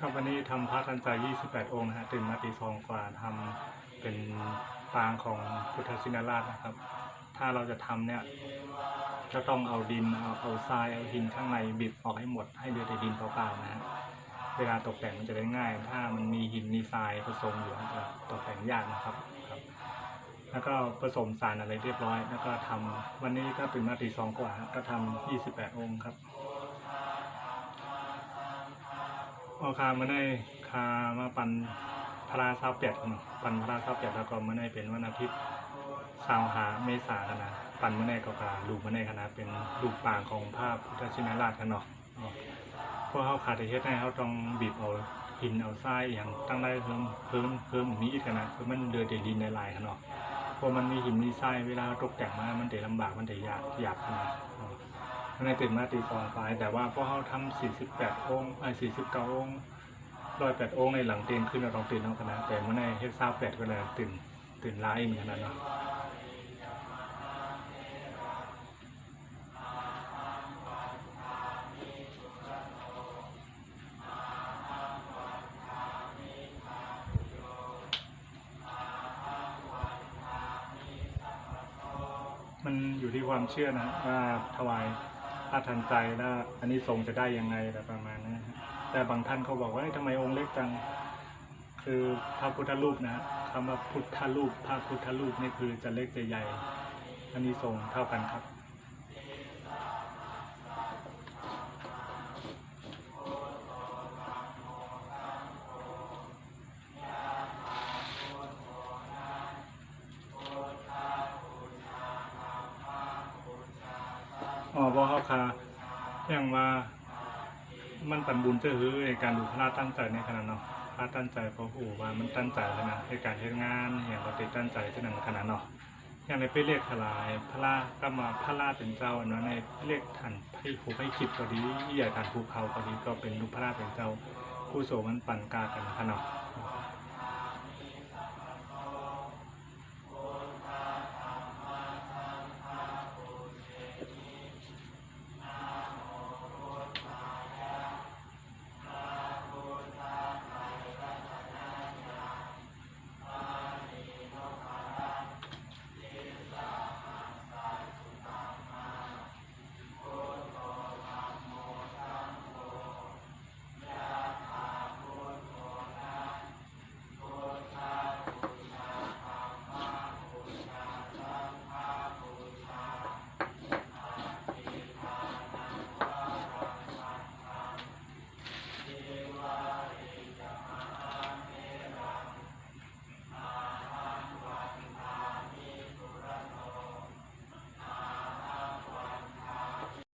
ครับวันนี้ทำพระทันใจ 28 องค์นะฮะตื่นมาตีสองกว่าทำเป็นปางของพุทธชินราชนะครับ ถ้าเราจะทำเนี่ยจะต้องเอาดินเอาเอาทรายเอาหินข้างในบิดออกให้หมดให้เหลือแต่ดินเปล่าๆนะฮะเวลาตกแต่งมันจะได้ง่าย ถ้ามันมีหินมีทรายผสมอยู่มันจะตกแต่งยากนะครับครับ แล้วก็ผสมสารอะไรเรียบร้อย แล้วก็ทำวันนี้ก็ตื่นมาตีสองกว่าก็ทำ28 องค์ครับ พอคามาได้คามาปันพระราชาเปียดเนาะปันพระราชาเปียดแล้วก็มาได้เป็นวันอาทิตย์สาวหาเมษากันนะปันมาได้ก็กาลูกมาได้คณะเป็นลูกป่างของภาพพุทธชินราชกันเนาะพราะเขาขาดแต่เฮ็ดให้เขาต้องบีบเอาหินเอาทรายอย่างตั้งได้เพิ่มเพิ่มเพิ่มมีอีกกันะคือมันเดือดเดดินในลายกันาะเพราะมันมีหินมีทรายเวลาตกแต่งมามันเดลำบากมันเดยากยากขนาดเนาะ ในตื่นมาตีสองไปแต่ว่าพอเขาทำสี่สิบแปดองค์ไอ้สี่สิบเก้าองค์ร้อยแปดองค์ในหลังเตียงขึ้นเราต้องตื่นเอาขนาดแต่เมื่อในเฮ็ดเศร้าแปดก็เลยตื่นตื่นร้ายเหมือนกันนะมันอยู่ที่ความเชื่อนะว่าถวาย ถ้าทันใจแล้วอันนี้ทรงจะได้ยังไงอะไรประมาณนี้แต่บางท่านเขาบอกว่าทำไมองค์เล็กจัง คือพระพุทธรูปนะคำว่าพุทธรูปพระพุทธรูปนี่คือจะเล็กจะใหญ่อันนี้ทรงเท่ากันครับ อ๋อบ่เข้าคาอย่างว่ามันปันบุญจะฮือในการดูพระตั้งใจในขณะเนาะพระตั้งใจเพราะหูว่ามันตั้งใจแล้วนะในการเฮ็ดงานอย่างเราติตั้งใจที่นั่นขนาดเนาะอย่างในไปเรียกทลายพระก็มาพระราเป็นเจ้าอันนั้นในเรียกท่านให้ผู้ให้คิดก็ดีใหญ่ท่านภูเขาก็ดีก็เป็นลูกพระราเป็นเจ้าผู้โสมันปั่นกากันขนาด